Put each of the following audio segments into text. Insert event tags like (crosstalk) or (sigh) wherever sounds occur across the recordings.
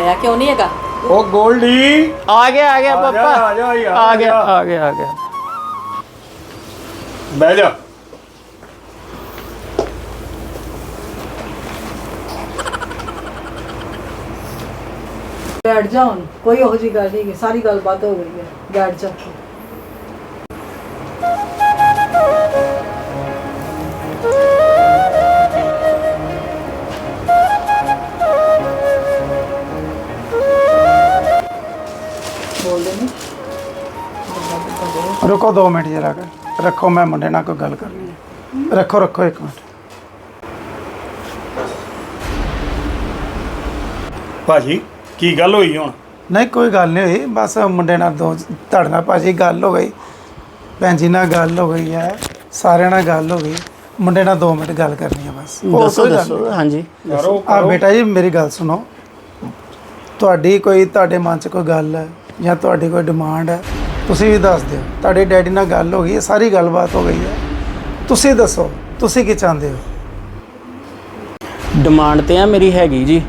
ਆਵਾਜ਼ ਮਾਰੋ ਹਜੇ ਤੱਕ ਆਇਆ ਕਿਉਂ ਨਹੀਂ ਹੈਗਾ ਉਹ ਗੋਲਡੀ ਆ ਗਿਆ ਆ ਗਿਆ ਆ ਜਾ, ਪਾਪਾ ਆ ਜਾ ਯਾਰ, ਆ ਆ ਗਿਆ ਜਾ। ਆ ਗਿਆ ਆ ਗਿਆ ਬਹਿ ਜਾ ਬੈਠ ਜਾ ਹੁਣ ਕੋਈ ਉਹੋ ਜੀ ਗੱਲ ਨਹੀਂ ਹੈ ਸਾਰੀ ਗੱਲ ਬਾਤ ਹੋ ਗਈ ਹੈ ਬੈਠ ਜਾ ਰੁਕੋ 2 ਮਿੰਟ ਜਰਾ ਕਰ ਰੱਖੋ ਮੈਂ ਮੁੰਡੇ ਨਾਲ ਕੋਈ ਗੱਲ ਕਰਨੀ ਹੈ ਰੱਖੋ ਰੱਖੋ ਇੱਕ ਮਿੰਟ। ਭਾਜੀ ਕੀ ਗੱਲ ਹੋਈ ਹੁਣ? ਨਹੀਂ ਕੋਈ ਗੱਲ ਨਹੀਂ ਹੋਈ। ਬਸ ਮੁੰਡੇ ਨਾਲ ਦੋ ਤੁਹਾਡੇ ਨਾਲ ਭਾਜੀ ਗੱਲ ਹੋ ਗਈ। ਭੈਣ ਜੀ ਨਾਲ ਗੱਲ ਹੋ ਗਈ ਹੈ ਸਾਰਿਆਂ ਨਾਲ ਗੱਲ ਹੋ ਗਈ। ਮੁੰਡੇ ਨਾਲ 2 ਮਿੰਟ ਗੱਲ ਕਰਨੀ ਹੈ ਬਸ। ਹੋਰ ਦੱਸੋ ਕੋਈ ਗੱਲ ਦੱਸੋ। ਹਾਂਜੀ। ਕਰੋ ਆ ਬੇਟਾ ਜੀ ਮੇਰੀ ਗੱਲ ਸੁਣੋ। ਤੁਹਾਡੀ ਕੋਈ ਤੁਹਾਡੇ ਮਨ 'ਚ ਕੋਈ ਗੱਲ ਹੈ ਜਾਂ ਤੁਹਾਡੀ ਕੋਈ ਡਿਮਾਂਡ ਹੈ ਤੁਸੀਂ ਵੀ ਦੱਸ ਦਿਓ। ਤੁਹਾਡੇ ਡੈਡੀ ਨਾਲ ਗੱਲ ਹੋ ਗਈ ਹੈ ਸਾਰੀ ਗੱਲਬਾਤ ਹੋ ਗਈ ਹੈ। ਤੁਸੀਂ ਦੱਸੋ ਤੁਸੀਂ ਕੀ ਚਾਹੁੰਦੇ ਹੋ? ਡਿਮਾਂਡ ਤੇ ਆ ਮੇਰੀ ਹੈਗੀ ਜੀ।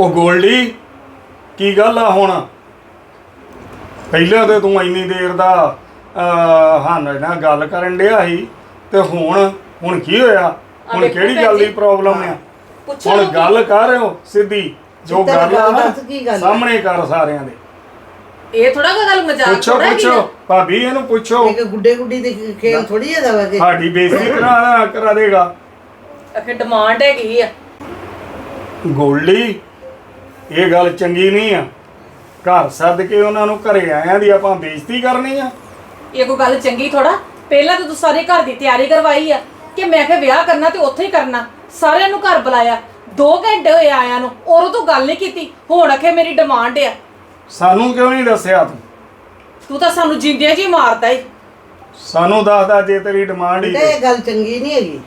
ਉਹ ਗੋਲਡੀ ਕੀ ਗੱਲ ਆ ਹੁਣ? ਪਹਿਲਾਂ ਤੇ ਤੂੰ ਇੰਨੀ ਦੇਰ ਦਾ ਅਹ, ਹਾਂ ਨਾਲ ਗੱਲ ਕਰਨ ਡਿਆ ਸੀ ਤੇ ਹੁਣ ਹੁਣ ਕੀ ਹੋਇਆ? ਹੁਣ ਕਿਹੜੀ ਗੱਲ ਦੀ। ਪ੍ਰੋਬਲਮ ਆ? ਪੁੱਛੋ ਹੁਣ। ਗੱਲ ਕਰ ਰਹੇ ਹੋ ਸਿੱਧੀ ਜੋ ਗੱਲ ਆ ਨਾ ਕੀ? ਸਾਹਮਣੇ ਕਰ ਸਾਰਿਆਂ ਦੇ। ਇਹ ਥੋੜਾ ਕੋਈ ਗੱਲ ਮਜ਼ਾਕ ਪੁੱਛੋ ਪੁੱਛੋ। ਭਾਬੀ ਇਹਨੂੰ ਪੁੱਛੋ। ਇੱਕ ਗੁੱਡੇ ਗੁੱਡੀ ਦੇ ਖੇਲ ਥੋੜੀ ਹੈ ਦਵਾ ਕੇ ਸਾਡੀ ਬੇਇੱਜ਼ਤੀ ਕਰਾ ਕਰਾ ਦੇਗਾ। ਆਖੇ ਡਿਮਾਂਡ ਹੈਗੀ ਆ। ਗੋਲਡੀ ਇਹ ਗੱਲ ਚੰਗੀ ਨਹੀਂ ਆ। ਘਰ ਸੱਦ ਕੇ ਉਹਨਾਂ ਨੂੰ ਘਰੇ ਆਇਆਂ ਦੀ ਆਪਾਂ ਬੇਇੱਜ਼ਤੀ ਕਰਨੀ ਆ। ਇਹ ਕੋਈ ਗੱਲ ਚੰਗੀ ਥੋੜਾ ਪਹਿਲਾਂ ਤਾਂ ਤੂੰ ਸਾਰੇ ਘਰ ਦੀ ਤਿਆਰੀ ਕਰਵਾਈ ਆ ਕਿ ਮੈਂ ਕਿਹਾ ਵਿਆਹ ਕਰਨਾ ਤੇ ਉੱਥੇ ਹੀ ਕਰਨਾ। ਸਾਰਿਆਂ ਨੂੰ ਘਰ ਬੁਲਾਇਆ। 2 ਘੰਟੇ ਹੋਏ ਆਇਆਂ ਨੂੰ ਔਰ ਤੂੰ ਗੱਲ ਨਹੀਂ ਕੀਤੀ। ਹੁਣ ਆਖੇ ਮੇਰੀ ਡਿਮਾਂਡ ਆ। ਸਾਨੂੰ ਕਿਉਂ ਨਹੀਂ ਦੱਸਿਆ ਤੂੰ? ਤੂੰ ਤਾਂ ਸਾਨੂੰ ਜਿੰਦਿਆਂ ਜੀ ਮਾਰਦਾ ਈ। ਸਾਨੂੰ ਦੱਸਦਾ ਜੇ ਤੇਰੀ ਡਿਮਾਂਡ ਹੀ ਤੇ ਇਹ ਗੱਲ ਚੰਗੀ ਨਹੀਂ ਹੈਗੀ।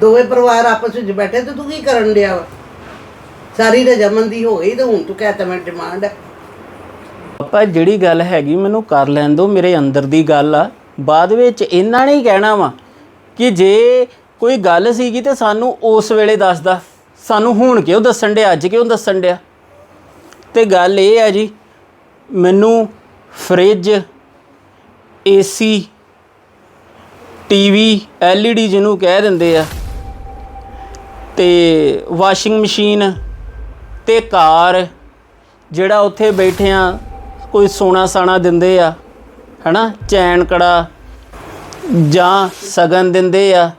ਦੋਵੇਂ ਪਰਿਵਾਰ ਆਪਸ ਵਿੱਚ ਬੈਠੇ ਤੇ ਤੂੰ ਕੀ ਕਰਨ ਡਿਆ ਵਾ? ਸਾਰੀ ਰਜਮੰਦੀ ਹੋ ਗਈ ਤੇ ਹੁਣ ਤੂੰ ਕਹਤਾ ਮੈਂ ਡਿਮਾਂਡ ਹੈ ਪਾਪਾ, ਜਿਹੜੀ ਗੱਲ ਹੈਗੀ ਮੈਨੂੰ ਕਰ ਲੈਣ ਦਿਓ, ਮੇਰੇ ਅੰਦਰ ਦੀ ਗੱਲ ਆ। ਬਾਅਦ ਵਿੱਚ ਇਹਨਾਂ ਨੇ ਹੀ ਕਹਿਣਾ ਵਾ ਕਿ ਜੇ ਕੋਈ ਗੱਲ ਸੀਗੀ ਤੇ ਸਾਨੂੰ ਉਸ ਵੇਲੇ ਦੱਸਦਾ। ਸਾਨੂੰ ਹੁਣ ਕਿਉਂ ਦੱਸਣ ਡਿਆ, ਅੱਜ ਕਿਉਂ ਦੱਸਣ ਡਿਆ? ਤੇ ਗੱਲ ਇਹ ਹੈ ਜੀ, ਮੈਨੂੰ ਫ੍ਰਿਜ ਏਸੀ ਟੀਵੀ ਐਲਈਡੀ ਜਿਹਨੂੰ ਕਹਿ ਦਿੰਦੇ ਆ, ਤੇ ਵਾਸ਼ਿੰਗ ਮਸ਼ੀਨ ਤੇ ਕਾਰ ਜਿਹੜਾ ਉੱਥੇ ਬੈਠਿਆਂ ਕੋਈ ਸੋਨਾ ਸਾਣਾ ਦਿੰਦੇ ਆ, ਹਨਾ, ਚੈਨ ਕੜਾ ਜਾਂ ਸਗਨ ਦਿੰਦੇ ਆ,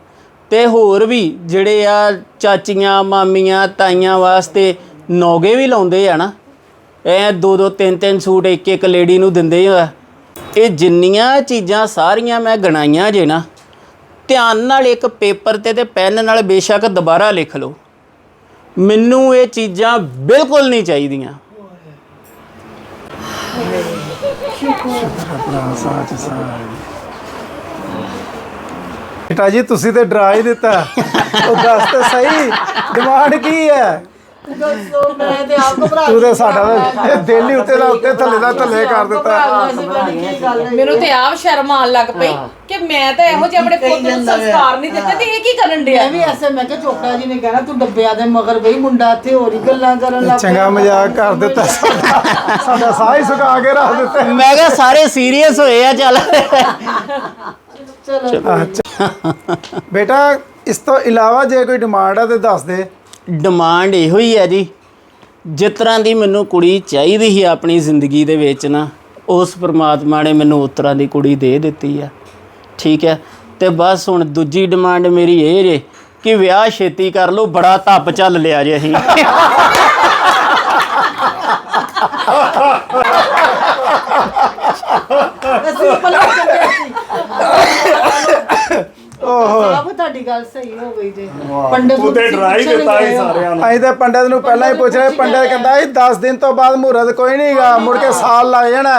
ਤੇ ਹੋਰ ਵੀ ਜਿਹੜੇ ਆ ਚਾਚੀਆਂ, ਮਾਮੀਆਂ, ਤਾਈਆਂ ਵਾਸਤੇ ਨੌਗੇ ਵੀ ਲਾਉਂਦੇ ਆ ਨਾ ਐ ਦੋ ਦੋ ਤਿੰਨ ਤਿੰਨ ਸੂਟ ਇੱਕ ਇੱਕ ਲੇਡੀ ਨੂੰ ਦਿੰਦੇ ਆ। ਇਹ ਜਿੰਨੀਆਂ ਚੀਜ਼ਾਂ ਸਾਰੀਆਂ ਮੈਂ ਗਣਾਈਆਂ ਜੇ ਨਾ, ਧਿਆਨ ਨਾਲ ਇੱਕ ਪੇਪਰ ਤੇ ਤੇ ਪੈਨ ਨਾਲ ਬੇਸ਼ੱਕ ਦੁਬਾਰਾ ਲਿਖ ਲਓ। ਮੈਨੂੰ ਇਹ ਚੀਜ਼ਾਂ ਬਿਲਕੁਲ ਨਹੀਂ ਚਾਹੀਦੀਆਂ। ਬੇਟਾ ਜੀ, ਤੁਸੀਂ ਤੇ ਡਰਾ ਹੀ ਦਿੱਤਾ। ਉਹ ਦੱਸ ਤੇ ਸਹੀ। ਡਿਮਾਂਡ ਕੀ ਹੈ? ਦੱਸੋ ਮੈਂ ਤੇ ਆਪ ਘਬਰਾ ਤੂੰ ਤੇ ਸਾਡਾ ਤਾਂ ਇਹ ਦਿਲ ਹੀ ਉੱਤੇ ਦਾ ਉੱਤੇ ਥੱਲੇ ਦਾ ਥੱਲੇ ਕਰ ਦਿੱਤਾ। ਮੈਨੂੰ ਤੇ ਆਪ ਸ਼ਰਮ ਆਉਣ ਲੱਗ ਪਈ ਕਿ ਮੈਂ ਤਾਂ ਇਹੋ ਜਿਹੇ ਆਪਣੇ ਪੁੱਤ ਨੂੰ ਸੰਸਕਾਰ ਨਹੀਂ ਦਿੱਤੇ ਤੇ ਇਹ ਕੀ ਕਰਨ ਡਿਆ? ਮੈਂ ਵੀ ਐਸੇ ਮੈਂ ਕਿਹਾ ਚੋਪੜਾ ਜੀ ਨੇ ਕਹਿਣਾ ਤੂੰ ਡੱਬਿਆਂ ਦੇ ਮਗਰ ਬਈ ਮੁੰਡਾ ਇੱਥੇ ਹੋਰ ਹੀ ਗੱਲਾਂ ਕਰਨ ਲੱਗ ਚੰਗਾ ਮਜ਼ਾਕ ਕਰ ਦਿੱਤਾ। ਸਾਡਾ ਸਾਡਾ ਸਾਹ ਹੀ ਸੁਕਾ ਕੇ ਰੱਖ ਦਿੱਤਾ। ਮੈਂ ਕਿਹਾ ਸਾਰੇ ਸੀਰੀਅਸ ਹੋਏ ਆ ਚੱਲ। ਅੱਛਾ। ਬੇਟਾ ਇਸ ਤੋਂ ਇਲਾਵਾ ਜੇ ਕੋਈ ਡਿਮਾਂਡ ਆ ਤੇ ਦੱਸ ਦੇ। ਡਿਮਾਂਡ ਇਹੋ ਹੀ ਹੈ ਜੀ ਜਿਸ ਤਰ੍ਹਾਂ ਦੀ ਮੈਨੂੰ ਕੁੜੀ ਚਾਹੀਦੀ ਸੀ ਆਪਣੀ ਜ਼ਿੰਦਗੀ ਦੇ ਵਿੱਚ ਨਾ ਉਸ ਪ੍ਰਮਾਤਮਾ ਨੇ ਮੈਨੂੰ ਉਸ ਤਰ੍ਹਾਂ ਦੀ ਕੁੜੀ ਦੇ ਦਿੱਤੀ ਆ। ਠੀਕ ਹੈ? ਤੇ ਬਸ ਹੁਣ ਦੂਜੀ ਡਿਮਾਂਡ ਮੇਰੀ ਇਹ ਜੇ ਕਿ ਵਿਆਹ ਛੇਤੀ ਕਰ ਲਓ ਬੜਾ ਧੱਪ ਚੱਲ ਲਿਆ ਜੇ ਅਸੀਂ। ਅਸੀਂ ਪਲਾ ਚੰਗੇ ਸੀ। ਤੁਹਾਡੀ ਗੱਲ ਸਹੀ ਹੋ ਗਈ ਤੂੰ ਤੇ ਡਰਾ ਹੀ ਦਿੱਤਾ ਸੀ ਸਾਰਿਆਂ ਨੂੰ। ਅਸੀਂ ਤੇ ਪੰਡਤ ਨੂੰ ਪਹਿਲਾਂ ਹੀ ਪੁੱਛ ਰਹੇ ਪੰਡਤ ਕਹਿੰਦਾ ਸੀ 10 ਦਿਨ ਤੋਂ ਬਾਅਦ ਮਹੂਰਤ ਕੋਈ ਨਹੀਂਗਾ ਮੁੜ ਕੇ ਸਾਲ ਲੱਗ ਜਾਣਾ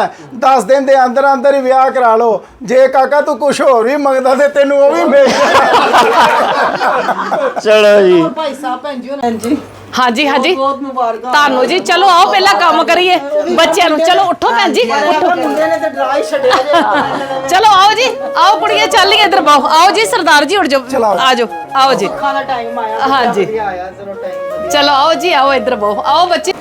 10 ਦਿਨ ਦੇ ਅੰਦਰ ਅੰਦਰ ਹੀ ਵਿਆਹ ਕਰਾ ਲਓ। ਜੇ ਕਾਕਾ ਤੂੰ ਕੁਝ ਹੋਰ ਵੀ ਮੰਗਦਾ ਤੇ ਤੈਨੂੰ ਉਹ ਵੀ ਮਿਲ ਜਾਣਾ। ਚਲੋ ਜੀ। ਭਾਈ ਸਾਹਿਬ ਭੈਣ ਜੀ ਜੀ ਹਾਂਜੀ ਹਾਂਜੀ। ਬਹੁਤ ਮੁਬਾਰਕਾਂ। ਤੁਹਾਨੂੰ ਜੀ ਚਲੋ ਆਓ ਪਹਿਲਾਂ ਕੰਮ ਕਰੀਏ। ਬੱਚਿਆਂ ਨੂੰ ਚਲੋ ਉੱਠੋ ਭੈਣ ਜੀ। ਉੱਠੋ। ਮੁੰਡੇ ਨੇ ਤੇ ਡਰਾ ਹੀ ਛੱਡਿਆ ਜੇ। ਚਲੋ ਆਓ ਜੀ ਆਓ ਕੁੜੀਏ ਚੱਲੀਏ ਇੱਧਰ ਬਾਓ ਆਓ ਜੀ ਸਰਦਾਰ ਜੀ ਉੱਠ ਜਾਓ। ਆ ਜਾਓ ਆਓ ਜੀ। ਖਾਣਾ ਟਾਈਮ ਆਇਆ ਹਾਂਜੀ। ਚਲੋ ਆਓ ਜੀ ਆਓ ਇੱਧਰ ਬਾਓ ਆਓ ਬੱਚੇ।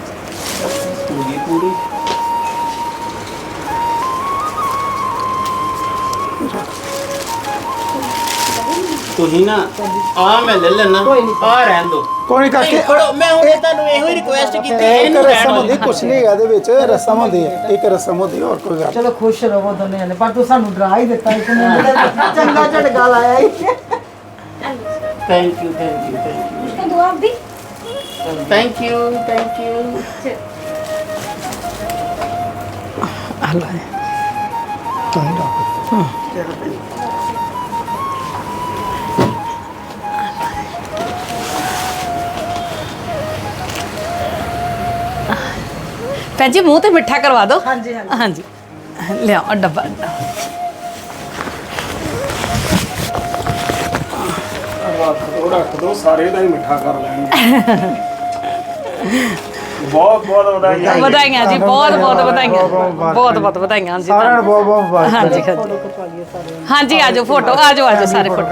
ਤੁਸੀਂ ਨਾ। ਆ ਮੈਂ ਲੈ ਲੈਣਾ। ਆ ਰਹਿਣ ਦੋ। ਕੋਈ ਕਾਕੇ ਫੜੋ। ਮੈਂ ਹੁਣ ਤੁਹਾਨੂੰ ਇਹੋ ਹੀ ਰਿਕੁਐਸਟ ਕੀਤੀ ਇੱਕ ਇਹਨੂੰ ਰਹਿਣ ਰਸਮ। ਹੁੰਦੀ ਕੁਛ ਨਹੀਂ ਹੈਗਾ ਇਹਦੇ ਵਿੱਚ ਰਸਮ ਹੁੰਦੀ ਹੈ। ਇੱਕ ਰਸਮ ਹੁੰਦੀ ਹੈ, ਹੋਰ ਕੋਈ ਗੱਲ ਚਲੋ ਖੁਸ਼ ਰਹੋ ਦੋਨੇ ਜਣੇ ਪਰ ਤੂੰ ਸਾਨੂੰ ਡਰਾ ਹੀ ਦਿੱਤਾ ਇੱਕ ਦਾ (laughs) ਚੰਗਾ ਝਟਕਾ ਲਾਇਆ ਹੀ। Thank you thank you thank you ਦੁਆ ਦੀ ਥੈਂਕ ਯੂ ਥੈਂਕ ਯੂ ਭੈਣ ਜੀ ਮੂੰਹ ਤੇ ਮਿੱਠਾ ਕਰਵਾ ਦਿਓ। ਹਾਂਜੀ ਹਾਂਜੀ। ਹਾਂਜੀ। ਲਿਆਓ ਡੱਬਾ। ਰੱਖ ਦੋ ਰੱਖ ਦੋ ਸਾਰੇ ਦਾ ਹੀ ਮਿੱਠਾ ਕਰ ਲੈਣਗੇ। ਬਹੁਤ ਬਹੁਤ ਵਧਾਈਆਂ। ਵਧਾਈਆਂ। ਜੀ ਬਹੁਤ ਬਹੁਤ ਵਧਾਈਆਂ। ਬਹੁਤ ਬਹੁਤ ਬਹੁਤ ਬਹੁਤ ਵਧਾਈਆਂ ਜੀ ਸਾਰਿਆਂ ਨੂੰ ਬਹੁਤ ਬਹੁਤ ਮੁਬਾਰਕ ਹਾਂਜੀ। ਹਾਂਜੀ ਹਾਂਜੀ ਆਜੋ ਫੋਟੋ ਆਜੋ ਆਜੋ ਸਾਰੇ ਫੋਟੋ।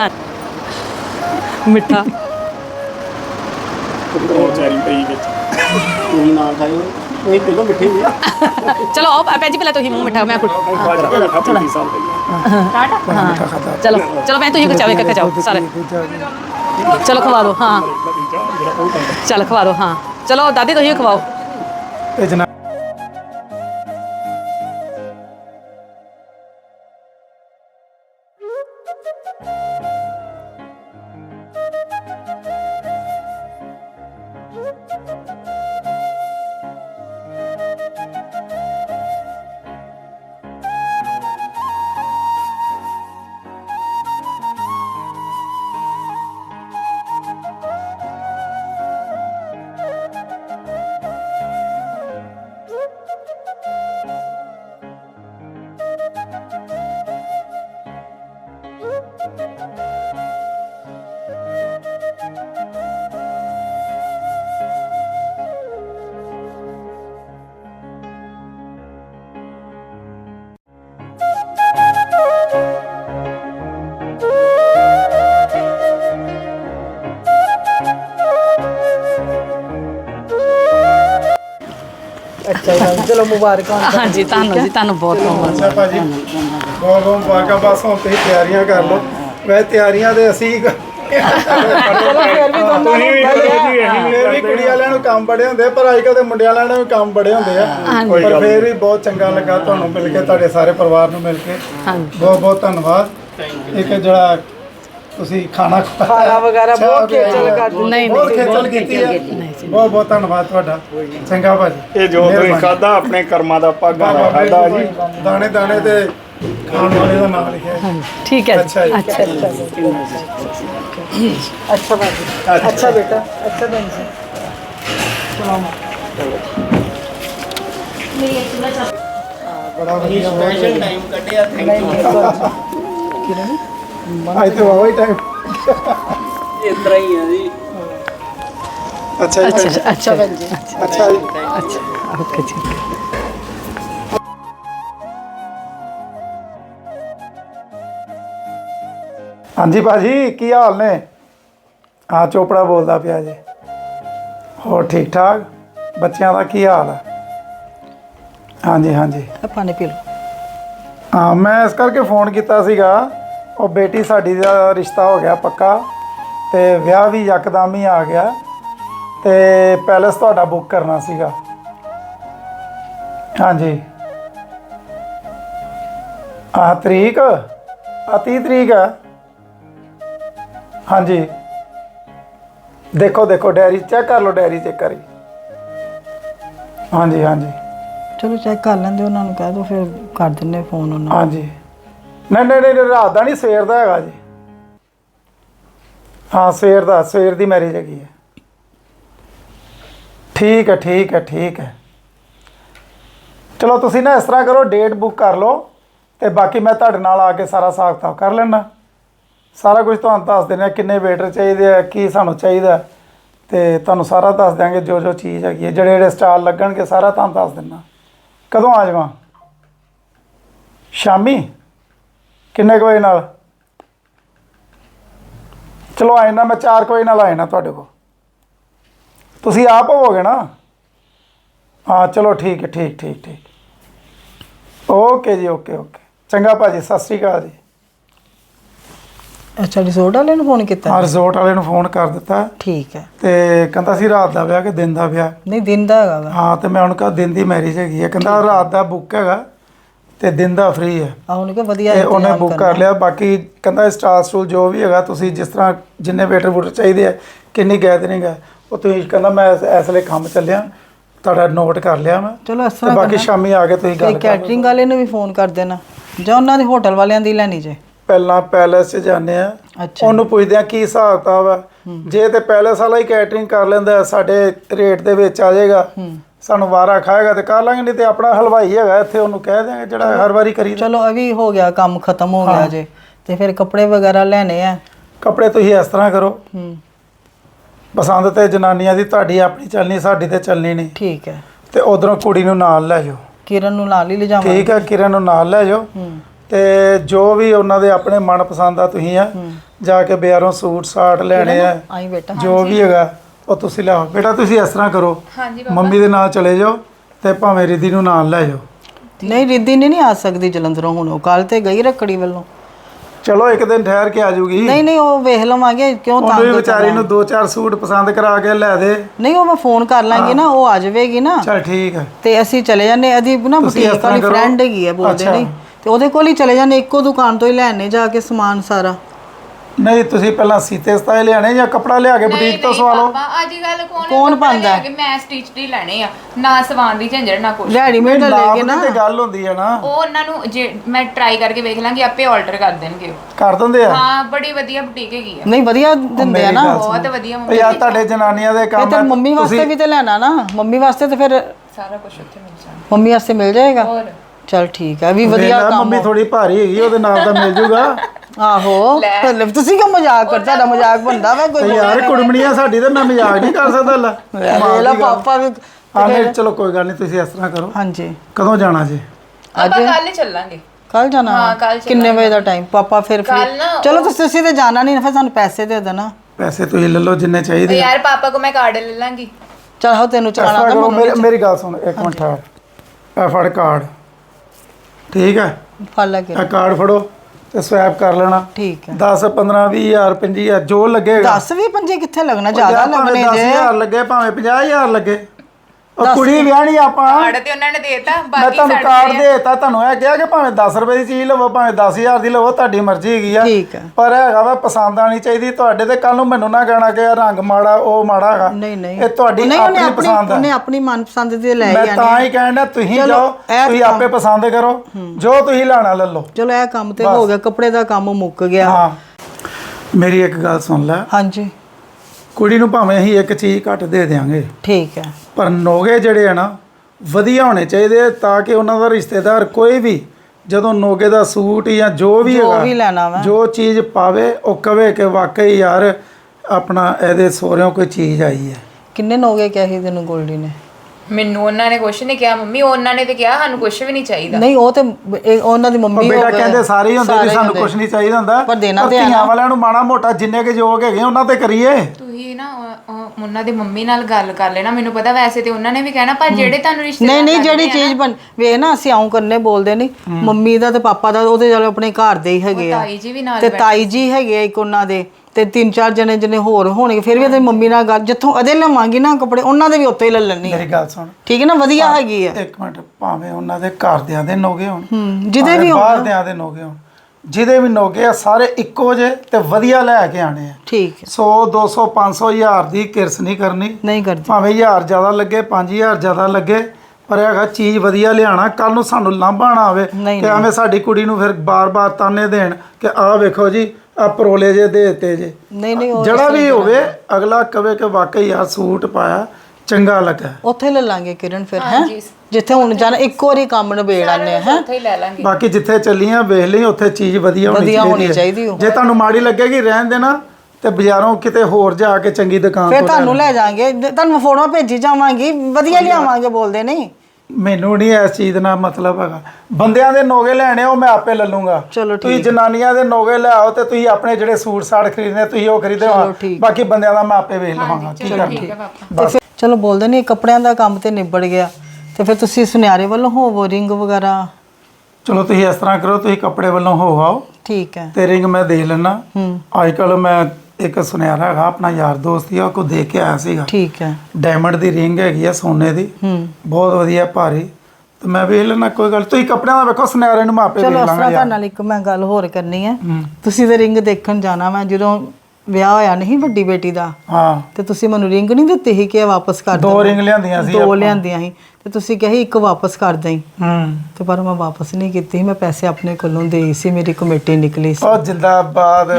ਹਾਂ। ਮਿੱਠਾ। ਉਹ ਚਾਰੀ ਪਈ ਵਿੱਚ। ਤੁਸੀਂ ਨਾ ਖਾਇਓ। ਇਹ ਕਿਲੋ ਮਿੱਠੇ ਵੀ ਆ। ਚਲੋ ਆਓ ਭੈਣ ਜੀ ਪਹਿਲਾਂ ਤੁਸੀਂ ਮੂੰਹ ਮਿੱਠਾ ਮੈਂ ਕੁਝ ਬਾਜ ਕੇ ਰੱਖਾ ਪੀਤੀ ਸਾਲ ਪਹਿਲਾਂ। ਮਿੱਠਾ ਖਾਦਾ ਚਲੋ ਚਲੋ ਭੈਣ ਤੁਸੀਂ ਖਚਾਓ ਇੱਕ ਖਚਾਓ ਸਾਰੇ। ਚਲੋ ਖਵਾ ਦਿਓ ਹਾਂ। ਚਲ ਖਵਾ ਦਿਓ ਹਾਂ। ਚਲੋ ਦਾਦੀ ਤੁਸੀਂ ਖਵਾਓ। ਇਹ ਜਨਾਬ ਅੱਛਾ ਜੀ, ਚਲੋ ਮੁਬਾਰਕਾਂ ਹਾਂਜੀ ਤੁਹਾਨੂੰ ਜੀ ਤੁਹਾਨੂੰ ਬਹੁਤ ਬਹੁਤ। ਅੱਛਾ ਭਾਜੀ। ਬਹੁਤ ਬਹੁਤ ਮੁਬਾਰਕਾਂ। ਬਸ ਹੁਣ ਤੁਸੀਂ ਤਿਆਰੀਆਂ ਕਰ ਲਓ। ਵੈ ਤਿਆਰੀਆਂ ਦੇ ਅਸੀਂ ਚਲੋ ਫਿਰ ਵੀ ਦੋਨਾਂ ਤੁਸੀਂ ਵੀ ਕਰੋ ਜੀ ਅਸੀਂ ਫਿਰ ਵੀ ਕੁੜੀ ਵਾਲਿਆਂ ਨੂੰ ਕੰਮ ਬੜੇ ਹੁੰਦੇ ਆ, ਪਰ ਅੱਜ ਕੱਲ੍ਹ ਦੇ ਮੁੰਡਿਆਂ ਵਾਲਿਆਂ ਨੂੰ ਵੀ ਕੰਮ ਬੜੇ ਹੁੰਦੇ ਆ। ਪਰ ਫਿਰ ਵੀ ਬਹੁਤ ਚੰਗਾ ਲੱਗਾ ਤੁਹਾਨੂੰ ਮਿਲ ਕੇ ਤੁਹਾਡੇ ਸਾਰੇ ਪਰਿਵਾਰ ਨੂੰ ਮਿਲ ਕੇ। ਹਾਂਜੀ। ਬਹੁਤ ਬਹੁਤ ਧੰਨਵਾਦ। ਇੱਕ ਜਿਹੜਾ ਤੁਸੀਂ ਖਾਣਾ ਖਾਣਾ ਵਗੈਰਾ ਬਹੁਤ ਖੇਚਲ ਕਰਦੇ ਨਹੀਂ ਬਹੁਤ ਖੇਚਲ ਕੀਤੀ ਹੈ ਬਹੁਤ ਬਹੁਤ ਧੰਨਵਾਦ ਤੁਹਾਡਾ। ਚੰਗਾ ਭਾਜੀ। ਇਹ ਜੋ ਤੁਸੀਂ। ਖਾਦਾ ਆਪਣੇ ਕਰਮਾਂ ਦਾ ਭਾਗਾ ਦਾ ਖਾਦਾ ਜੀ। ਦਾਣੇ ਦਾਣੇ ਤੇ ਖਾਣ ਵਾਲੇ ਦਾ ਨਾਮ ਲਿਖਿਆ ਹੈ ਠੀਕ ਹੈ ਅੱਛਾ। ਅੱਛਾ ਅੱਛਾ ਬਾਜੀ ਅੱਛਾ। ਬੇਟਾ ਅੱਛਾ ਭੈਣ ਜੀ। ਬੜਾ ਵਧੀਆ ਸਪੈਸ਼ਲ ਟਾਈਮ ਕੱਢਿਆ ਥੈਂਕ ਯੂ ਅੱਜ ਤੇ ਵਾਵਾ ਹੀ ਟਾਈਮ ਇਸ ਤਰ੍ਹਾਂ ਹੀ ਆ ਜੀ। ਅੱਛਾ ਜੀ। ਅੱਛਾ ਅੱਛਾ ਭੈਣ ਜੀ ਅੱਛਾ ਜੀ। ਅੱਛਾ ਓਕੇ ਜੀ। ਹਾਂਜੀ ਭਾਜੀ ਕੀ ਹਾਲ ਨੇ? ਹਾਂ ਚੋਪੜਾ ਬੋਲਦਾ ਪਿਆ ਜੀ। ਹੋਰ ਠੀਕ ਠਾਕ? ਬੱਚਿਆਂ ਦਾ ਕੀ ਹਾਲ ਹੈ ਹਾਂਜੀ ਹਾਂਜੀ। ਪਾਣੀ ਪੀ ਲਓ। ਹਾਂ ਮੈਂ ਇਸ ਕਰਕੇ ਫੋਨ ਕੀਤਾ ਸੀਗਾ ਉਹ ਬੇਟੀ ਸਾਡੀ ਦਾ ਰਿਸ਼ਤਾ ਹੋ ਗਿਆ ਪੱਕਾ ਤੇ ਵਿਆਹ ਵੀ ਯਕਦਮ ਹੀ ਆ ਗਿਆ ਤੇ ਪੈਲਸ ਤੁਹਾਡਾ ਬੁੱਕ ਕਰਨਾ ਸੀਗਾ। ਹਾਂਜੀ। ਆ ਤਰੀਕ? ਆ 30 ਤਰੀਕ ਆ ਹਾਂਜੀ। ਦੇਖੋ ਦੇਖੋ ਡਾਇਰੀ ਚੈੱਕ ਕਰ ਲਓ ਡਾਇਰੀ ਚੈੱਕ ਕਰੀ। ਹਾਂਜੀ ਹਾਂਜੀ। ਚਲੋ ਚੈੱਕ ਕਰ ਲੈਂਦੇ ਉਹਨਾਂ ਨੂੰ ਕਹਿ ਦੋ ਫਿਰ ਕਰ ਦਿੰਨੇ ਫੋਨ ਉਹਨਾਂ ਨੂੰ। ਹਾਂਜੀ। ਨਹੀਂ ਨਹੀਂ ਨਹੀਂ ਰਾਤ ਦਾ ਨਹੀਂ, ਸਵੇਰ ਦਾ ਹੈਗਾ ਜੀ। ਹਾਂ, ਸਵੇਰ ਦਾ, ਸਵੇਰ ਦੀ ਮੈਰਿਜ ਹੈਗੀ ਹੈ। ਠੀਕ ਹੈ ਠੀਕ ਹੈ ਠੀਕ ਹੈ। ਚਲੋ, ਤੁਸੀਂ ਨਾ ਇਸ ਤਰ੍ਹਾਂ ਕਰੋ ਡੇਟ ਬੁੱਕ ਕਰ ਲਓ ਤੇ ਬਾਕੀ ਮੈਂ ਤੁਹਾਡੇ ਨਾਲ ਆ ਕੇ ਸਾਰਾ ਹਿਸਾਬ ਕਿਤਾਬ ਕਰ ਲੈਣਾ ਸਾਰਾ ਕੁਝ ਤੁਹਾਨੂੰ ਦੱਸ ਦਿੰਦੇ ਹਾਂ ਕਿੰਨੇ ਵੇਟਰ ਚਾਹੀਦੇ ਆ, ਕੀ ਸਾਨੂੰ ਚਾਹੀਦਾ ਤੇ ਤੁਹਾਨੂੰ ਸਾਰਾ ਦੱਸ ਦਿਆਂਗੇ ਜੋ ਜੋ ਚੀਜ਼ ਹੈਗੀ ਹੈ। ਜਿਹੜੇ ਜਿਹੜੇ ਸਟਾਲ ਲੱਗਣਗੇ ਸਾਰਾ ਤੁਹਾਨੂੰ ਦੱਸ ਦਿੰਦਾ। ਕਦੋਂ ਆ ਜਾਵਾਂ? ਸ਼ਾਮੀ? ਕਿੰਨੇ ਕੁ ਵਜੇ ਨਾਲ? ਚਲੋ ਆਏ ਨਾ ਮੈਂ 4 ਵਜੇ ਨਾਲ ਆਏ ਨਾ ਤੁਹਾਡੇ ਕੋਲ। ਤੁਸੀਂ ਆਪ ਹੋਵੋਗੇ ਨਾ? ਹਾਂ ਚਲੋ ਠੀਕ ਹੈ ਠੀਕ ਠੀਕ ਠੀਕ। ਓਕੇ ਜੀ ਓਕੇ ਓਕੇ। ਚੰਗਾ ਭਾਜੀ ਸਤਿ ਸ੍ਰੀ ਅਕਾਲ ਜੀ। ਅੱਛਾ ਰਿਸੋਰਟ ਵਾਲੇ ਨੂੰ ਫੋਨ ਹਾਂ ਕੀਤਾ ਰਿਜ਼ੋਰਟ ਵਾਲੇ ਨੂੰ ਫੋਨ ਕਰ ਦਿੱਤਾ। ਠੀਕ ਹੈ। ਤੇ ਕਹਿੰਦਾ ਸੀ ਰਾਤ ਦਾ ਵਿਆਹ ਕਿ ਦਿਨ ਦਾ ਵਿਆਹ। ਨਹੀਂ ਦਿਨ ਦਾ ਹੈਗਾ ਵਾ। ਹਾਂ ਤੇ ਮੈਂ ਉਹਨੂੰ ਕਿਹਾ ਦਿਨ ਦੀ ਮੈਰਿਜ ਹੈਗੀ ਹੈ ਕਹਿੰਦਾ ਰਾਤ ਦਾ ਬੁੱਕ ਹੈਗਾ। ਤੇ ਦਿਨ ਦਾ ਫ੍ਰੀ ਹੈ। ਆ ਉਹਨੇ ਕਿ ਵਧੀਆ ਤੇ ਉਹਨੇ ਇੰਤਜ਼ਾਮ ਬੁੱਕ ਕਰਨਾ। ਕਰ ਲਿਆ। ਬਾਕੀ ਕਹਿੰਦਾ ਸਟਾਲ ਸਟੂਲ ਜੋ ਵੀ ਹੈਗਾ ਤੁਸੀਂ ਜਿਸ ਤਰ੍ਹਾਂ ਜਿੰਨੇ ਵੇਟਰ ਵੂਟਰ ਚਾਹੀਦੇ ਆ ਕਿੰਨੀ ਗੈਦਰਿੰਗ ਹੈ ਉਹ ਤੁਸੀਂ ਕਹਿੰਦਾ ਮੈਂ ਇਸ ਇਸ ਲਈ ਕੰਮ ਚੱਲਿਆ ਤੁਹਾਡਾ ਨੋਟ ਕਰ ਲਿਆ ਮੈਂ। ਚਲੋ ਇਸ ਤੇ ਤਰ੍ਹਾਂ ਬਾਕੀ ਕਰਨਾ। ਸ਼ਾਮੀ ਆ ਕੇ ਤੁਸੀਂ ਗੱਲ ਕਰ ਕੈਟਰਿੰਗ ਵਾਲੇ ਨੂੰ ਵੀ ਫੋਨ ਕਰ ਦੇਣਾ ਜਾਂ ਉਹਨਾਂ ਦੇ ਹੋਟਲ ਵਾਲਿਆਂ ਦੀ ਲੈਣੀ ਜੇ। ਪਹਿਲਾਂ ਪੈਲੇਸ 'ਚ ਜਾਂਦੇ ਆ। ਅੱਛਾ। ਉਹਨੂੰ ਪੁੱਛਦੇ ਆ ਕੀ ਹਿਸਾਬ ਕਿਤਾਬ ਆ? ਜੇ ਤੇ ਪੈਲੇਸ ਵਾਲਾ ਹੀ ਕੈਟਰਿੰਗ ਕਰ ਲੈਂਦਾ ਸਾਡੇ ਰੇਟ ਦੇ ਵਿੱਚ ਆ ਜਾਏਗਾ। ਸਾਨੂੰ ਵਾਰਾ ਖਾਏਗਾ ਤੇ ਕਰ ਲਾਂਗੇ ਨਹੀਂ ਤੇ ਆਪਣਾ ਹਲਵਾਈ ਹੈਗਾ ਇੱਥੇ ਉਹਨੂੰ ਕਹਿ ਦਿਆਂਗੇ ਜਿਹੜਾ ਹਰ ਵਾਰੀ ਕਰੀ ਚਲੋ ਇਹ ਵੀ ਹੋ ਗਿਆ ਕੰਮ ਖਤਮ ਹੋ ਗਿਆ ਜੇ। ਤੇ ਫਿਰ ਕੱਪੜੇ ਵਗੈਰਾ ਲੈਣੇ ਆ? ਕੱਪੜੇ ਤੁਸੀਂ ਇਸ ਤਰ੍ਹਾਂ ਕਰੋ। ਹੂੰ। ਪਸੰਦ ਤੇ ਜਨਾਨੀਆਂ ਦੀ ਤੁਹਾਡੀ ਆਪਣੀ ਚੱਲਣੀ ਸਾਡੀ ਤੇ ਚੱਲਣੀ ਨਹੀਂ। ਠੀਕ ਹੈ। ਤੇ ਉਧਰੋਂ ਕੁੜੀ ਨੂੰ ਨਾਲ ਲੈ ਜਾਓ। ਕਿਰਨ ਨੂੰ ਨਾਲ ਹੀ ਲਿਜਾਵਾਂ ਠੀਕ ਹੈ ਕਿਰਨ ਨੂੰ ਨਾਲ ਲੈ ਜਾਓ। ਹੂੰ। ਤੇ ਜੋ ਵੀ ਉਹਨਾਂ ਦੇ ਆਪਣੇ ਮਨ ਪਸੰਦ ਆ ਤੁਸੀਂ ਆ ਜਾ ਕੇ ਬਾਜ਼ਾਰੋਂ ਸੂਟ ਸਾਟ ਲੈਣੇ ਆ। ਆਈ ਬੇਟਾ ਜੋ ਵੀ ਹੈਗਾ ਉਹ ਤੁਸੀਂ ਲਿਆਓ। ਬੇਟਾ ਤੁਸੀਂ ਇਸ ਤਰ੍ਹਾਂ ਕਰੋ। ਮੰਮੀ ਦੇ ਨਾਲ ਚਲੇ ਜਾਓ ਤੇ ਭਾਵੇਂ ਰਿਧੀ ਨੂੰ ਨਾਲ ਲੈ ਜਾਓ। ਨਹੀਂ ਰਿੱਧੀ ਨਹੀਂ ਆ ਸਕਦੀ ਜਲੰਧਰੋਂ ਹੁਣ ਉਹ ਕੱਲ ਤੇ ਗਈ ਰੱਖੜੀ ਵੱਲੋਂ। ਚਲੋ ਇੱਕ ਦਿਨ ਠਹਿਰ ਕੇ ਆ ਜਾਊਗੀ ਨਹੀਂ ਨਹੀਂ ਉਹ ਵੇਖ ਲਵਾਂਗੇ ਕਿਉਂ ਉਹਨੂੰ ਵੀ ਤੰਗ ਵਿਚਾਰੀ ਨੂੰ ਦੋ ਚਾਰ ਸੂਟ ਪਸੰਦ ਕਰਾ ਕੇ ਲੈ ਦੇ। ਨਹੀਂ ਉਹ ਮੈਂ ਫੋਨ ਕਰ ਲਾਂਗੀ ਨਾ ਉਹ ਆ ਜਾਵੇਗੀ ਨਾ। ਚਲ ਠੀਕ ਹੈ ਤੇ ਅਸੀਂ ਚਲੇ ਜਾਂਦੇ ਇਹਦੀ ਨਾ ਬੁਟੀਕ ਵਾਲੀ। ਫਰੈਂਡ ਹੈਗੀ ਹੈ ਬੋਲਦੇ। ਨਹੀਂ। ਤੇ ਉਹਦੇ ਕੋਲ ਹੀ ਚਲੇ ਜਾਂਦੇ ਇੱਕੋ ਦੁਕਾਨ ਤੋਂ ਹੀ ਲੈਣੇ ਜਾ ਕੇ ਸਮਾਨ ਸਾਰਾ। ਨਹੀਂ ਤੁਸੀਂ ਪਹਿਲਾਂ ਸੀਤੇ ਸਤਾਏ ਲਿਆਣੇ ਜਾਂ ਕਪੜਾ ਲਿਆ ਕੇ ਬੁਟੀਕ ਤੋਂ ਸਵਾ ਲਓ? ਅੱਜ ਕੱਲ ਕੌਣ ਕੌਣ ਪਾਉਂਦਾ ਲੈ ਕੇ ਮੈਂ ਸਟਿਚ ਹੀ ਲੈਣੇ ਆ ਨਾ ਸਵਾਨ ਦੀ ਝੰਜੜ ਨਾ ਕੁਛ। ਰੈਡੀਮੇਡ ਲੈ ਲਾਭ ਕੇ ਦੀ ਨਾ। ਤੇ ਗੱਲ ਹੁੰਦੀ ਹੈ ਨਾ। ਉਹ ਉਹਨਾਂ ਨੂੰ ਜੇ ਮੈਂ ਟਰਾਈ ਕਰਕੇ ਵੇਖ ਲਾਂਗੀ ਆਪੇ ਆਰਡਰ ਕਰ ਦੇਣਗੇ ਉਹ। ਕਰ ਦਿੰਦੇ ਆ? ਹਾਂ ਬੜੀ ਵਧੀਆ ਬੁਟੀਕ ਹੈਗੀ ਆ। ਨਹੀਂ ਵਧੀਆ ਦਿੰਦੇ ਆ ਮੇਰੀ ਨਾ। ਗੱਲ ਬਹੁਤ ਵਧੀਆ ਉਹ ਯਾਰ ਤੁਹਾਡੇ ਜਨਾਨੀਆਂ ਦੇ ਇਹ ਕੰਮ ਤੇ ਹੈ, ਮੰਮੀ ਵਾਸਤੇ ਵੀ ਤੇ ਲੈਣਾ ਨਾ। ਮੰਮੀ ਵਾਸਤੇ ਤੇ ਫਿਰ ਸਾਰਾ ਕੁਝ ਉੱਥੇ ਮਿਲ ਜਾਣਾ। ਮੰਮੀ ਵਾਸਤੇ ਮਿਲ ਜਾਏਗਾ। ਹੋਰ? ਚਲ ਠੀਕ ਹੈ ਵੀ ਵਧੀਆ ਕੰਮ ਮੰਮੀ ਥੋੜੀ ਭਾਰੀ ਹੈਗੀ ਉਹਦੇ ਨਾਲ ਦਾ ਮਿਲ ਜੂਗਾ। ਆਹੋ ਲੈ, ਤੁਸੀਂ ਕਿਉਂ ਮਜ਼ਾਕ ਕਰ ਤੁਹਾਡਾ ਮਜ਼ਾਕ ਬਣਦਾ ਵਾ ਕੋਈ ਯਾਰ ਕੁੜਮਣੀਆਂ ਸਾਡੀ ਤੇ ਮੈਂ ਮਜ਼ਾਕ ਨਹੀਂ ਕਰ ਸਕਦਾ ਲੈ। ਵੇਖ ਲਾ ਪਾਪਾ ਵੀ ਹਾਂ ਨਹੀਂ ਚਲੋ ਕੋਈ ਗੱਲ ਨਹੀਂ ਤੁਸੀਂ ਇਸ ਤਰ੍ਹਾਂ ਕਰੋ। ਹਾਂਜੀ। ਕਦੋਂ ਜਾਣਾ ਜੀ? ਆਪਾਂ ਕੱਲ ਹੀ ਚੱਲਾਂਗੇ। ਕੱਲ ਜਾਣਾ? ਹਾਂ, ਕੱਲ੍ਹ ਕਿੰਨੇ ਵਜੇ ਦਾ ਟਾਈਮ ਪਾਪਾ ਫਿਰ ਚਲੋ ਤੁਸੀਂ ਤੁਸੀਂ ਤੇ ਜਾਣਾ ਨਹੀਂ ਫਿਰ ਸਾਨੂੰ ਪੈਸੇ ਦੇ ਦੇਣਾ। ਪੈਸੇ ਤੁਸੀਂ ਲੈ ਲਓ ਜਿੰਨੇ ਚਾਹੀਦੇ ਆ। ਯਾਰ ਪਾਪਾ ਕੋ ਮੈਂ ਕਾਰਡ ਲੈ ਲਾਂਗੀ। ਚਲ ਹੋ ਤੈਨੂੰ ਚਲਾਣਾ ਤਾਂ ਮੇਰੀ ਮੇਰੀ ਗੱਲ ਸੁਣ ਇੱਕ ਮਿੰਟ ਇਹ ਫੜ ਕਾਰਡ। ਠੀਕ ਹੈ? ਫੜ ਲੈ ਕੇ ਇਹ ਕਾਰਡ ਫੜੋ ਤੇ ਸਵੈਪ ਕਰ ਲੈਣਾ। ਠੀਕ ਹੈ। 10 15 20000 25000 ਜੋ ਲੱਗੇਗਾ। 10 ਵੀ ਪੰਜੇ ਕਿੱਥੇ ਲੱਗਣਾ? ਜ਼ਿਆਦਾ ਲੱਗਣੇ ਜੇ। 10000 ਲੱਗੇ ਭਾਵੇਂ 50000 ਲੱਗੇ। ਉਹ ਕੁੜੀ ਵਿਆਹਣੀ ਆਪਾਂ। ਕਾਰਡ ਤੇ ਉਹਨਾਂ ਨੇ ਦੇਤਾ ਮੈਂ ਬਾਕੀ ਤੁਹਾਨੂੰ ਸਾਡੇ ਕਾਰਡ ਦੇਤਾ ਤੁਹਾਨੂੰ ਇਹ ਕਿਹਾ ਕਿ ਭਾਵੇਂ 10 ਰੁਪਏ ਦੀ ਚੀਜ਼ ਲਵੋ ਭਾਵੇਂ 10000 ਦੀ ਲਵੋ ਤੁਹਾਡੀ ਮਰਜ਼ੀ ਹੈਗੀ ਆ। ਠੀਕ ਹੈ। ਪਰ ਹੈਗਾ ਵਾ ਪਸੰਦ ਆਣੀ ਚਾਹੀਦੀ। ਤੁਹਾਡੇ ਤੇ ਕੱਲ ਨੂੰ ਮੈਨੂੰ ਨਾ ਕਹਿਣਾ ਕਿ ਇਹ ਰੰਗ ਮਾੜਾ ਉਹ ਮਾੜਾ ਹੈਗਾ। ਨਹੀਂ ਨਹੀਂ। ਇਹ ਤੁਹਾਡੀ ਨਹੀਂ, ਉਹਨੇ ਆਪਣੀ ਪਸੰਦ ਉਹਨੇ ਹੈ ਆਪਣੀ ਮਨਪਸੰਦ ਦੀ ਲੈ ਮੈਂ ਤਾਂ ਹੀ ਕਹਿਣਾ ਤੁਸੀਂ ਚਲੋ, ਜਾਓ ਇਹ ਤੁਸੀਂ ਤਾਂ- ਆਪੇ ਪਸੰਦ ਕਰੋ। ਜੋ ਤੁਸੀਂ ਲੈਣਾ ਲੈ ਲਓ। ਚਲੋ ਇਹ ਕੰਮ ਤੇ ਹੋ ਗਿਆ ਕੱਪੜੇ ਦਾ ਕੰਮ ਮੁੱਕ ਗਿਆ। ਹਾਂ। ਮੇਰੀ ਇੱਕ ਗੱਲ ਸੁਣ ਲੈ। ਹਾਂਜੀ। ਕੁੜੀ ਨੂੰ ਭਾਵੇਂ ਅਸੀਂ ਇੱਕ ਚੀਜ਼ ਘੱਟ ਦੇ ਦੇਾਂਗੇ ਠੀਕ ਹੈ। ਪਰ ਨੋਗੇ ਜਿਹੜੇ ਆ ਨਾ ਵਧੀਆ ਹੋਣੇ ਚਾਹੀਦੇ ਆ ਤਾਂ ਕਿ ਉਹਨਾਂ ਦਾ ਰਿਸ਼ਤੇਦਾਰ ਕੋਈ ਵੀ ਜਦੋਂ ਨੋਗੇ ਦਾ ਸੂਟ ਜਾਂ ਜੋ ਵੀ ਜੋ ਹੈਗਾ ਵੀ ਲੈਣਾ ਵਾ। ਜੋ ਚੀਜ਼ ਪਾਵੇ ਉਹ ਕਵੇ ਕਿ ਵਾਕਈ ਯਾਰ ਆਪਣਾ ਇਹਦੇ ਸੋਹਰਿਆਂ ਕੋਈ ਚੀਜ਼ ਆਈ ਹੈ। ਕਿੰਨੇ ਨੋਗੇ ਕਿਹਾ ਸੀ ਤੈਨੂੰ ਗੋਲਡੀ ਨੇ? ਮੈਨੂੰ ਉਹਨਾਂ ਨੇ ਕੁਝ ਨਹੀਂ ਕਿਹਾ ਮੰਮੀ ਉਹਨਾਂ ਨੇ ਤੇ ਕਿਹਾ ਸਾਨੂੰ ਕੁਝ ਵੀ ਨਹੀਂ ਚਾਹੀਦਾ। ਨਹੀਂ ਉਹ ਤੇ ਇਹ ਉਹਨਾਂ ਦੀ ਉਹ ਮੰਮੀ ਬੇਟਾ। ਕਹਿੰਦੇ ਸਾਰੇ ਹੀ ਹੁੰਦੇ ਸਾਰੇ ਕਿ ਸਾਨੂੰ ਹੁੰਦੇ। ਕੁਝ ਨਹੀਂ ਚਾਹੀਦਾ ਹੁੰਦਾ। ਪਰ ਦੇਣਾ ਤੇ ਧੀਆਂ ਨਾ। ਵਾਲਿਆਂ ਨੂੰ ਮਾਣਾ ਮੋਟਾ ਜਿੰਨੇ ਕੇ ਯੋਗ ਹੈਗੇ ਉਹਨਾਂ ਤੇ ਕਰੀਏ। ਤੁਸੀਂ ਨਾ ਉਹ- ਉਹ- ਉਹਨਾਂ ਦੀ ਮੰਮੀ ਨਾਲ ਗੱਲ ਕਰ ਲੈਣਾ। ਮੈਨੂੰ ਪਤਾ ਵੈਸੇ ਤੇ ਉਹਨਾਂ ਨੇ ਵੀ ਕਹਿਣਾ ਪਰ ਜਿਹੜੇ ਤੁਹਾਨੂੰ ਰਿਸ਼ਤੇ ਨਹੀਂ ਨਹੀਂ ਜਿਹੜੀ ਚੀਜ਼ ਬਣ ਵੇਖ ਨਾ ਅਸੀਂ ਆਉਂ ਕਰਨੇ ਬੋਲਦੇ ਨਹੀਂ ਮੰਮੀ ਦਾ ਤੇ ਪਾਪਾ ਦਾ ਉਹਦੇ ਚਲੋ ਆਪਣੇ ਘਰ ਦੇ ਹੀ ਹੈਗੇ ਆ। ਤਾਈ ਜੀ ਵੀ ਨਾਲ ਤੇ ਤਾਈ ਜੀ ਹੈਗੇ ਆ ਇੱਕ ਉਹਨਾਂ ਦੇ। ਤੇ ਤਿੰਨ ਚਾਰ ਜਣੇ ਜਣੇ ਹੋਰ ਹੋਣਗੇ ਫਿਰ ਵੀ ਤੇ ਮੰਮੀ ਨਾਲ ਗੱਲ ਜਿੱਥੋਂ ਅਦੇ ਲਵਾਂਗੀ ਨਾ ਕੱਪੜੇ ਉਹਨਾਂ ਦੇ ਵੀ ਉੱਤੇ ਹੀ ਲੈ ਲੈਣੀ ਮੇਰੀ ਗੱਲ ਸੁਣ। ਠੀਕ ਹੈ ਨਾ ਵਧੀਆ ਹੈਗੀ ਆ। ਇੱਕ ਮਿੰਟ ਭਾਵੇਂ ਉਹਨਾਂ ਦੇ ਘਰਦਿਆਂ ਦੇ ਨੋਗੇ ਹੋਣ ਹੂੰ ਜਿਹਦੇ ਵੀ ਹੋਣ। ਬਾਹਰਦਿਆਂ ਦੇ ਨੋਗੇ ਹੋਣ ਜਿਹਦੇ ਵੀ ਨੋਗੇ ਆ ਸਾਰੇ ਇੱਕੋ ਜੇ ਤੇ ਵਧੀਆ ਲੈ ਕੇ ਆਣੇ ਆ। ਠੀਕ ਹੈ। 100 200 500 ਹਜ਼ਾਰ ਦੀ ਕਿਰਸ ਨਹੀਂ ਕਰਨੀ। ਨਹੀਂ ਕਰਦੀ। ਭਾਵੇਂ ਹਜ਼ਾਰ ਜ਼ਿਆਦਾ ਲੱਗੇ 5000 ਜ਼ਿਆਦਾ ਲੱਗੇ ਪਰ ਇਹ ਹੈਗਾ ਚੀਜ਼ ਵਧੀਆ ਲਿਆਣਾ ਕੱਲ ਨੂੰ ਸਾਨੂੰ ਲਾਂਭਾ ਨਾ ਆਵੇ ਕਿ ਐਵੇਂ ਸਾਡੀ ਕੁੜੀ ਨੂੰ ਫਿਰ ਬਾਰ-ਬਾਰ ਤਾਨੇ ਦੇਣ ਕਿ ਆਹ ਵੇਖੋ ਜੀ ਆ ਪਰੋਲੇ ਜੇ ਦੇ ਦਿੱਤੇ ਜੇ। ਨਹੀਂ ਨਹੀਂ ਉਹ ਜਿਹੜਾ ਵੀ ਹੋਵੇ ਅਗਲਾ ਕਵੇ ਕਿ ਵਾਕਈ ਆ ਸੂਟ ਪਾਇਆ ਚੰਗਾ ਲੱਗਾ। ਉੱਥੇ ਲੈ ਲਾਂਗੇ ਕਿਰਨ ਫਿਰ ਹੈ? ਜਿੱਥੇ ਹੁਣ ਜਾਣਾ ਇੱਕੋ ਵਾਰੀ ਕੰਮ ਨਿਬੇੜ ਆਨੇ ਹੈ? ਉੱਥੇ ਹੀ ਲੈ ਲਾਂਗੇ। ਬਾਕੀ ਜਿੱਥੇ ਚੱਲੀਆਂ ਵੇਖ ਲਈ ਉੱਥੇ ਚੀਜ਼ ਵਧੀਆ ਹੋਣੀ ਵਧੀਆ ਹੋਣੀ ਚਾਹੀਦੀ। ਜੇ ਤੁਹਾਨੂੰ ਮਾੜੀ ਲੱਗੇਗੀ ਰਹਿਣ ਦੇਣਾ ਤੇ ਬਾਜ਼ਾਰੋਂ ਕਿਤੇ ਹੋਰ ਜਾ ਕੇ ਚੰਗੀ ਦੁਕਾਨ ਫਿਰ ਤੁਹਾਨੂੰ ਲੈ ਜਾਾਂਗੇ ਤੁਹਾਨੂੰ ਫੋਟੋ ਭੇਜੀ ਜਾਵਾਂਗੀ ਵਧੀਆ। ਲਿਆਵਾਂਗੇ ਬੋਲਦੇ ਨਹੀਂ? ਮੈਨੂੰ ਨਹੀਂ ਇਸ ਚੀਜ਼ ਨਾਲ ਮਤਲਬ ਹੈਗਾ। ਬੰਦਿਆਂ ਦੇ ਨੋਗੇ ਲੈਣੇ ਉਹ ਮੈਂ ਆਪੇ ਲੈ ਲੂੰਗਾ। ਚਲੋ ਤੁਸੀਂ ਜਨਾਨੀਆਂ ਦੇ ਨੋਗੇ ਲੈ ਆਓ ਤੇ ਤੁਸੀਂ ਆਪਣੇ ਜਿਹੜੇ ਸੂਟ ਸਾੜ ਖਰੀਦਨੇ ਤੁਸੀਂ ਉਹ ਖਰੀਦੋ। ਚਲੋ ਠੀਕ। ਬਾਕੀ ਬੰਦਿਆਂ ਦਾ ਮੈਂ ਆਪੇ ਵੇਖ ਲਵਾਂਗਾ। ਕੀ ਕਰਨਾ ਤੇ ਫਿਰ ਚਲੋ ਬੋਲਦੇ ਨਹੀਂ ਕੱਪੜਿਆਂ ਦਾ ਕੰਮ ਤੇ ਨਿਬੜ ਗਿਆ। ਤੇ ਫਿਰ ਤੁਸੀਂ ਸੁਨਿਆਰੇ ਵੱਲੋਂ ਹੋਵੋ ਰਿੰਗ ਵਗੈਰਾ? ਚਲੋ ਤੁਸੀਂ ਇਸ ਤਰ੍ਹਾਂ ਕਰੋ ਤੁਸੀਂ ਕੱਪੜੇ ਵੱਲੋਂ ਹੋ ਆਓ। ਠੀਕ ਹੈ। ਤੇ ਰਿੰਗ ਮੈਂ ਦੇਖ ਲੈਣਾ ਹੂੰ। ਅੱਜ ਕੱਲ ਮੈਂ ਇੱਕ ਸੁਨਿਆਰਾ ਹੈਗਾ ਆਪਣਾ ਯਾਰ ਦੋਸਤ ਹੀ ਆ ਉਹ ਕੋ ਦੇਖ ਕੇ ਆਇਆ ਸੀਗਾ। ਠੀਕ ਹੈ। ਡਾਇਮੰਡ ਦੀ ਰਿੰਗ ਹੈਗੀ ਆ ਸੋਨੇ ਦੀ। ਹੂੰ। ਬਹੁਤ ਵਧੀਆ ਭਾਰੀ। ਤੇ ਮੈਂ ਵੇਖ ਲੈਣਾ ਕੋਈ ਗੱਲ ਤੁਸੀਂ ਕੱਪੜਿਆਂ ਦਾ ਵੇਖੋ ਸੁਨਿਆਰੇ ਨੂੰ ਮੈਂ ਆਪੇ ਵੇਖ ਚਲੋ ਲਾਂਗਾ ਤੁਹਾਡੇ ਯਾਰ। ਨਾਲ ਇੱਕ ਮੈਂ ਗੱਲ ਹੋਰ ਕਰਨੀ ਹੈ। ਹੂੰ। ਤੁਸੀਂ ਤੇ ਰਿੰਗ ਦੇਖਣ ਜਾਣਾ ਮੈਂ ਜਦੋਂ ਵਿਆਹ ਹੋਇਆ ਨਹੀਂ ਵੱਡੀ ਬੇਟੀ ਦਾ ਹਾਂ। ਤੇ ਤੁਸੀਂ ਮੈਨੂੰ ਰਿੰਗ ਨਹੀਂ ਦਿੱਤੀ ਸੀ ਕਿ ਇਹ ਵਾਪਸ ਕਰ ਦੋ ਦੇਵਾਂ? ਰਿੰਗ ਲਿਆਂਦੀਆਂ ਸੀ ਦੋ ਆਪਾਂ। ਲਿਆਂਦੀਆਂ ਸੀ। ਤੇ ਤੁਸੀਂ ਕਹੀ ਇੱਕ ਵਾਪਸ ਕਰ ਦੇਈ। ਹੂੰ। ਤੇ ਪਰ ਮੈਂ ਵਾਪਸ ਨਹੀਂ ਕੀਤੀ ਮੈਂ ਪੈਸੇ ਆਪਣੇ ਕੋਲੋਂ ਦੇਈ ਸੀ ਮੇਰੀ ਕਮੇਟੀ ਨਿਕਲੀ ਸੀ। ਉਹ ਜਿੰਦਾਬਾਦ।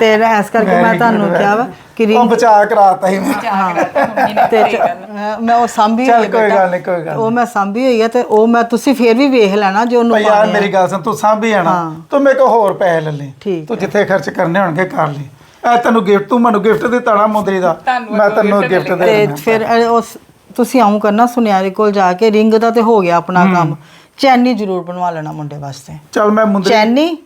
ਤੇ ਇਸ ਕਰਕੇ ਮੈਂ ਤੁਹਾਨੂੰ ਕਿਹਾ ਵਾ ਕਿ ਉਹ ਬਚਾ ਕਰਾਤਾ ਹੀ ਮੈਂ। ਤੇ ਮੈਂ ਉਹ ਸਾਂਭੀ ਹੋਈ ਹੈ ਕੋਈ। ਗੱਲ ਨਹੀਂ ਕੋਈ ਗੱਲ ਉਹ ਮੈਂ ਸਾਂਭੀ ਹੋਈ ਹੈ ਤੇ ਉਹ ਮੈਂ ਤੁਸੀਂ ਫੇਰ ਵੀ ਵੇਖ ਲੈਣਾ ਜੇ ਉਹਨੂੰ ਯਾਰ। ਮੇਰੀ ਗੱਲ ਸੁਣ ਤੂੰ ਸਾਂਭੀ ਆਣਾ। ਤੂੰ ਮੇਰੇ ਕੋ ਹੋਰ ਪੈਸੇ ਲੈ ਲੈ। ਤੂੰ ਜਿੱਥੇ ਖਰਚ ਕਰਨੇ ਹੋਣਗੇ ਕਰ ਲਈ ਐ ਤੈਨੂੰ ਗਿਫਟ ਤੂੰ ਮੈਨੂੰ ਗਿਫਟ ਦਿੱਤਾ ਨਾ ਮੁੰਦਰੀ ਦਾ। ਮੈਂ ਤੈਨੂੰ ਗਿਫਟ ਦੇ ਤੇ ਫਿਰ ਉਸ ਤੁਸੀਂ ਆਉਂ ਕਰਨਾ ਸੁਨਿਆਰੇ ਕੋਲ ਜਾ ਕੇ ਰਿੰਗ ਦਾ ਤੇ ਹੋ ਗਿਆ ਆਪਣਾ ਕੰਮ। ਚੈਨੀ ਜ਼ਰੂਰ ਬਣਵਾ ਲੈਣਾ ਮੁੰਡੇ ਵਾਸਤੇ। ਚੱਲ ਮੈਂ ਮੁੰਦਰੀ ਚੈਨੀ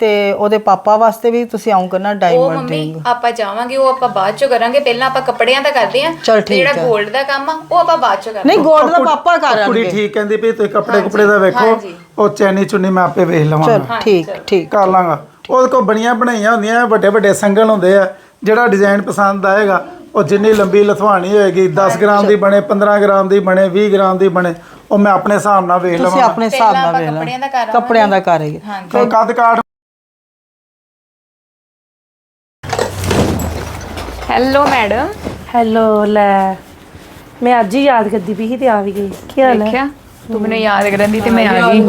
ਤੇ ਉਹਦੇ ਪਾਪਾ ਵਾਸਤੇ ਵੀ ਤੁਸੀਂ ਆਉਂ ਕਰਨਾ ਉਹ ਡਾਇਮੰਡ ਮੰਮੀ ਰਿੰਗ ਆਪਾਂ ਜਾਵਾਂਗੇ ਉਹ ਆਪਾਂ ਬਾਅਦ ਚ ਕਰਾਂਗੇ। ਪਹਿਲਾਂ ਆਪਾਂ ਕੱਪੜਿਆਂ ਦਾ ਕਰਦੇ ਆਂ ਚੱਲ ਤੇ ਠੀਕ ਜਿਹੜਾ ਹੈ। 골ਡ ਦਾ ਕੰਮ ਆ ਉਹ ਆਪਾਂ ਬਾਅਦ ਚ ਕਰਾਂਗੇ। ਨਹੀਂ ਗੋਲਡ ਦਾ ਪਾਪਾ ਕਰ ਕੁੜੀ ਆਣਗੇ ਠੀਕ ਕਹਿੰਦੀ ਵੀ ਤੁਸੀਂ ਕੱਪੜੇ ਕੁਪੜੇ ਦਾ ਵੇਖੋ ਹਾਂਜੀ। ਉਹ ਚੈਨੀ ਚੁੰਨੀ ਮੈਂ ਆਪੇ ਵੇਖ ਚਲ ਲਵਾਂਗਾ ਠੀਕ ਠੀਕ। ਕਰ ਲਾਂਗਾ। ਉਹਦੇ ਕੋਲ ਬਣੀਆਂ ਬਣਾਈਆਂ ਹੁੰਦੀਆਂ ਵੱਡੇ ਵੱਡੇ ਸੰਗਲ ਹੁੰਦੇ ਆ ਜਿਹੜਾ ਡਿਜ਼ਾਈਨ ਪਸੰਦ ਆਏਗਾ ਉਹ ਜਿੰਨੀ ਲੰਬੀ ਲਥਵਾਣੀ ਹੋਏਗੀ 10 ਗ੍ਰਾਮ ਦੀ ਬਣੇ 15 ਗ੍ਰਾਮ ਦੀ ਬਣੇ 20 ਗ੍ਰਾਮ ਦੀ ਬਣੇ ਉਹ ਮੈਂ ਆਪਣੇ ਹਿਸਾਬ ਨਾਲ ਵੇਖ ਤੁਸੀਂ ਆਪਣੇ ਹਿਸਾਬ ਨਾਲ ਵੇਖ ਕੱਪੜਿਆਂ ਦਾ ਕਰ ਕੱਪੜਿਆਂ ਦਾ ਕਰੇਗੇ ਤੇ ਕੱਦ ਕਾਠ ਹੈਲੋ ਮੈਡਮ। ਹੈਲੋ ਲੈ। ਮੈਂ ਅੱਜ ਹੀ ਯਾਦ ਕਰਦੀ ਪਈ ਸੀ ਤੇ ਆ ਵੀ ਗਈ। ਕੀ ਹਾਲ ਹੈ? ਦੇਖਿਆ? ਤੂੰ ਮੈਨੂੰ ਯਾਦ ਕਰਨ ਦੀ ਤੇ ਮੈਂ ਆ ਗਈ। (laughs)